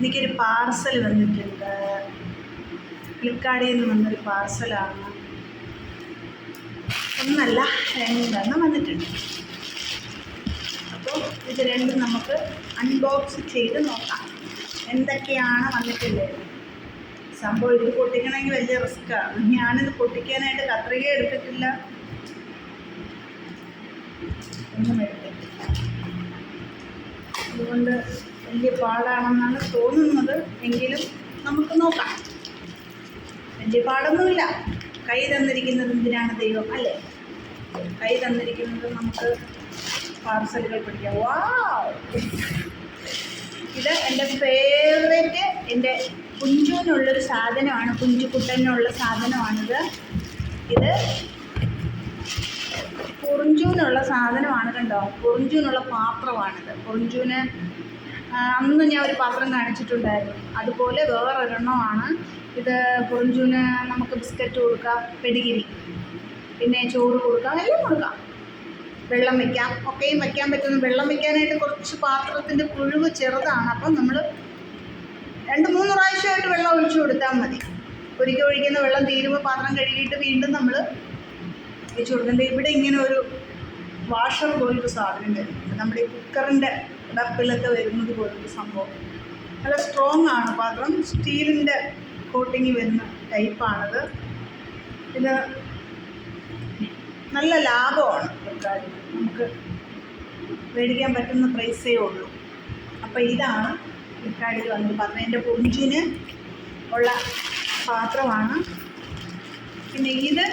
എനിക്കൊരു പാർസൽ വന്നിട്ടുണ്ട്. ഫ്ലിപ്കാർട്ടിൽ നിന്ന് വന്നൊരു പാർസലാണ്. ഒന്നല്ല രണ്ടെണ്ണം വന്നിട്ടുണ്ട്. അപ്പോൾ ഇത് രണ്ടും നമുക്ക് അൺബോക്സ് ചെയ്ത് നോക്കാം. എന്തൊക്കെയാണ് വന്നിട്ടുള്ളത്? സംഭവം ഇത് പൊട്ടിക്കണമെങ്കിൽ വലിയ റിസ്ക്കാണ് ഞാനിത് പൊട്ടിക്കാനായിട്ട് കത്രിക എടുത്തിട്ടില്ല. ഒന്നും എടുത്തിട്ടില്ല. അതുകൊണ്ട് വലിയ പാടാണെന്നാണ് തോന്നുന്നത്. എങ്കിലും നമുക്ക് നോക്കാം. വലിയ പാടൊന്നുമില്ല. കൈ തന്നിരിക്കുന്നത് എന്തിനാണ് ദൈവം? അല്ലേ? കൈ തന്നിരിക്കുന്നത് നമുക്ക് പാർസലുകൾ പിടിക്കാം വാ ഇത് എന്റെ ഫേവറേറ്റ് എന്റെ കുഞ്ചുവിനുള്ളൊരു സാധനമാണ്. കുഞ്ചുകുട്ടനുള്ള സാധനമാണിത്. ഇത് കുറിഞ്ചൂനുള്ള സാധനമാണ് കണ്ടോ? കുറിഞ്ചൂനുള്ള പാത്രമാണിത്. കുറിഞ്ചൂന് അന്ന് ഞാൻ ഒരു പാത്രം കാണിച്ചിട്ടുണ്ടായിരുന്നു. അതുപോലെ വേറൊരെണ്ണമാണ്. ഇത് കുറിഞ്ചൂന് നമുക്ക് ബിസ്ക്കറ്റ് കൊടുക്കാം പെടിഗിരി പിന്നെ ചോറ് കൊടുക്കാം എല്ലാം കൊടുക്കാം. വെള്ളം വെക്കാം. ഒക്കെയും വെക്കാൻ പറ്റുന്ന വെള്ളം വെക്കാനായിട്ട് കുറച്ച് പാത്രത്തിന്റെ പുഴുവ് ചെറുതാണ്. അപ്പം നമ്മൾ രണ്ട് മൂന്ന് പ്രാവശ്യമായിട്ട് വെള്ളം ഒഴിച്ചു കൊടുത്താൽ മതി. ഒരിക്കൽ ഒഴിക്കുന്ന വെള്ളം തീരുമ്പോൾ പാത്രം കഴുകിയിട്ട് വീണ്ടും നമ്മൾ ഒഴിച്ചു കൊടുക്കേണ്ടത് ഇവിടെ ഇങ്ങനെ ഒരു വാഷർ പോലൊരു സാധനം വരുന്നുണ്ട്. നമ്മുടെ കുക്കറിന്റെ ഡപ്പിലൊക്കെ വരുന്നത് പോലൊരു സംഭവം. നല്ല സ്ട്രോങ് ആണ്. പാത്രം സ്റ്റീലിന്റെ കോട്ടിങ് വരുന്ന ടൈപ്പാണത് ഇത് നല്ല ലാഭമാണ് ഫ്ലിപ്കാർട്ടിൽ നമുക്ക് മേടിക്കാൻ പറ്റുന്ന പ്രൈസേ ഉള്ളൂ. അപ്പോൾ ഇതാണ് ഫ്ലിപ്കാർട്ടിൽ വന്ന് പറഞ്ഞത് എന്റെ പൊഞ്ചിന് ഉള്ള പാത്രമാണ്. പിന്നെ ഇത്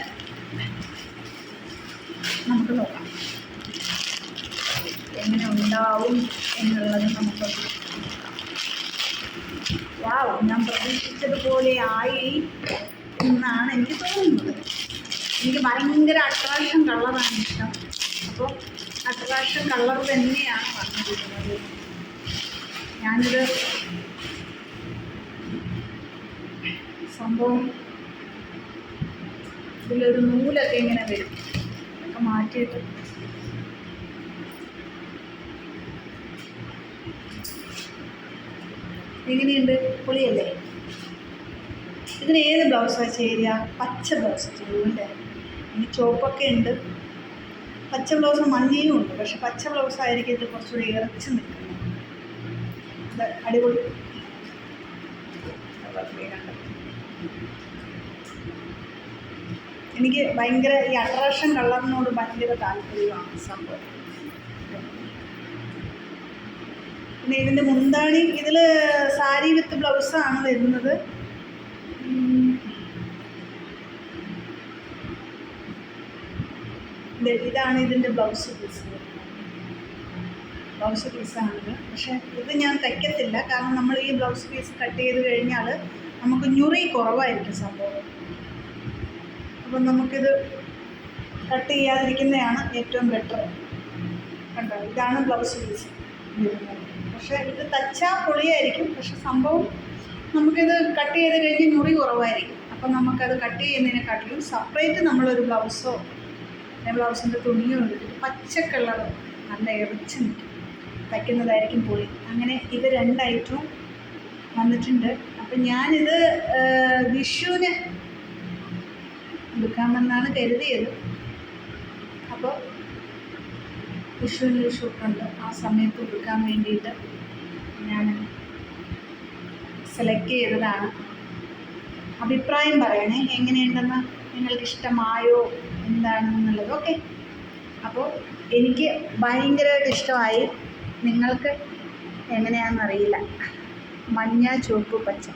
നമുക്ക് നോക്കാം. ഉണ്ടാവും എന്നുള്ളത് നമുക്ക് വാവ് ഞാൻ പ്രതീക്ഷിച്ചതുപോലെ ആയി എന്നാണ് എനിക്ക് തോന്നുന്നത്. എനിക്ക് ഭയങ്കര അട്രാക്ഷൻ കളറാണ് ഇഷ്ടം. അപ്പോൾ അട്രാക്ഷൻ കളർ തന്നെയാണ് വന്നിരിക്കുന്നത്. ഞാനിത് സംഭവം ഇതിലൊരു നൂലൊക്കെ ഇങ്ങനെ വരും. അതൊക്കെ മാറ്റിയിട്ട് എങ്ങനെയുണ്ട്? പൊളിയല്ലേ? ഇതിന് ഏത് ബ്ലൗസാണ് ചേരുക? പച്ച ബ്ലൗസ് ചെയ്യുമല്ലേ ഇനി ചുവപ്പൊക്കെ ഉണ്ട്. പച്ച ബ്ലൗസ് മഞ്ഞയും ഉണ്ട്. പക്ഷെ പച്ച ബ്ലൗസ് ആയിരിക്കും ഇത് കുറച്ചുകൂടി ഇറച്ച് നിൽക്കുന്നത്. അടിപൊളി. എനിക്ക് ഭയങ്കര ഈ അട്രാക്ഷൻ കളറിനോട് ഭയങ്കര താല്പര്യമാണ് സംഭവം. പിന്നെ ഇതിന്റെ മുന്താണി ഇതിൽ സാരി വിത്ത് ബ്ലൗസാണ് വരുന്നത്. ഇതാണ് ഇതിന്റെ ബ്ലൗസ് പീസ് ബ്ലൗസ് പീസാണിത് പക്ഷേ ഇത് ഞാൻ തയ്ക്കത്തില്ല. കാരണം നമ്മൾ ഈ ബ്ലൗസ് പീസ് കട്ട് ചെയ്ത് കഴിഞ്ഞാൽ നമുക്ക് ഞുറി കുറവായിരിക്കും സംഭവം. അപ്പം നമുക്കിത് കട്ട് ചെയ്യാതിരിക്കുന്നതാണ് ഏറ്റവും ബെറ്റർ കണ്ടോ? ഇതാണ് ബ്ലൗസ് പീസ് വരുന്നത്. പക്ഷേ ഇത് തച്ചാൽ പൊളിയായിരിക്കും. പക്ഷെ സംഭവം നമുക്കിത് കട്ട് ചെയ്ത് കഴിഞ്ഞ് മുറി കുറവായിരിക്കും. അപ്പം നമുക്കത് കട്ട് ചെയ്യുന്നതിനെക്കാട്ടിലും സെപ്പറേറ്റ് നമ്മളൊരു ബ്ലൗസോ ബ്ലൗസിന്റെ തുണിയോ എടുത്തിട്ട് പച്ച നല്ല എറിച്ച് നിൽക്കും. തയ്ക്കുന്നതായിരിക്കും പൊളി. അങ്ങനെ ഇത് രണ്ടായിട്ടും വന്നിട്ടുണ്ട്. അപ്പം ഞാനിത് വിഷുവിന് എടുക്കാമെന്നാണ് കരുതിയത്. അപ്പോൾ വിഷുവിന് ഒരു ഷൂട്ടുണ്ട് ആ സമയത്ത് കൊടുക്കാൻ വേണ്ടിയിട്ട് ഞാൻ സെലക്ട് ചെയ്തതാണ്. അഭിപ്രായം പറയണേ എങ്ങനെയുണ്ടെന്ന് നിങ്ങൾക്ക് ഇഷ്ടമായോ എന്താണെന്നുള്ളത് ഓക്കെ അപ്പോൾ എനിക്ക് ഭയങ്കരമായിട്ട് ഇഷ്ടമായി നിങ്ങൾക്ക് എങ്ങനെയാണെന്നറിയില്ല. മഞ്ഞ ചുവപ്പ് പച്ച.